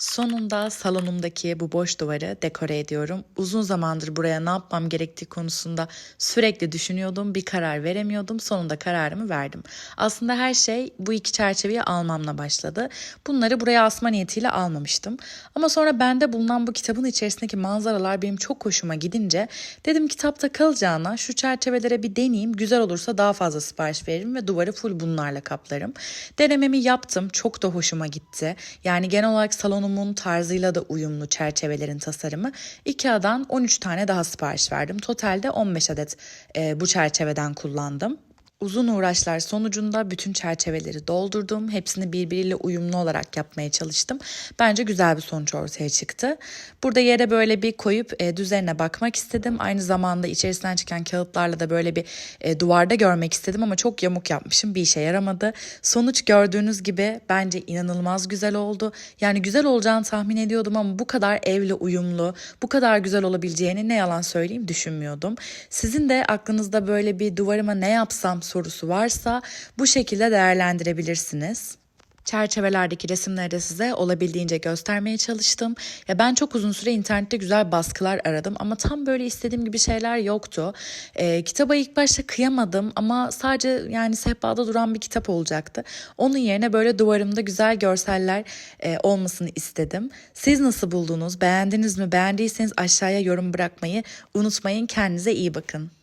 Sonunda salonumdaki bu boş duvarı dekore ediyorum. Uzun zamandır buraya ne yapmam gerektiği konusunda sürekli düşünüyordum. Bir karar veremiyordum. Sonunda kararımı verdim. Aslında her şey bu iki çerçeveyi almamla başladı. Bunları buraya asma niyetiyle almamıştım. Ama sonra bende bulunan bu kitabın içerisindeki manzaralar benim çok hoşuma gidince dedim kitapta kalacağına şu çerçevelere bir deneyeyim. Güzel olursa daha fazla sipariş veririm ve duvarı full bunlarla kaplarım. Denememi yaptım. Çok da hoşuma gitti. Yani genel olarak salonumun tarzıyla da uyumlu çerçevelerin tasarımı. Ikea'dan 13 tane daha sipariş verdim. Totalde 15 adet e, bu çerçeveden kullandım. Uzun uğraşlar sonucunda bütün çerçeveleri doldurdum. Hepsini birbiriyle uyumlu olarak yapmaya çalıştım. Bence güzel bir sonuç ortaya çıktı. Burada yere böyle bir koyup e, düzenine bakmak istedim. Aynı zamanda içerisinden çıkan kağıtlarla da böyle bir e, duvarda görmek istedim ama çok yamuk yapmışım. Bir işe yaramadı. Sonuç gördüğünüz gibi bence inanılmaz güzel oldu. Yani güzel olacağını tahmin ediyordum ama bu kadar evle uyumlu, bu kadar güzel olabileceğini ne yalan söyleyeyim düşünmüyordum. Sizin de aklınızda böyle bir duvarıma ne yapsam sorusu varsa bu şekilde değerlendirebilirsiniz. Çerçevelerdeki resimleri de size olabildiğince göstermeye çalıştım. Ya ben çok uzun süre internette güzel baskılar aradım ama tam böyle istediğim gibi şeyler yoktu. Ee, kitaba ilk başta kıyamadım ama sadece yani sehpada duran bir kitap olacaktı. Onun yerine böyle duvarımda güzel görseller e, olmasını istedim. Siz nasıl buldunuz? Beğendiniz mi? Beğendiyseniz aşağıya yorum bırakmayı unutmayın. Kendinize iyi bakın.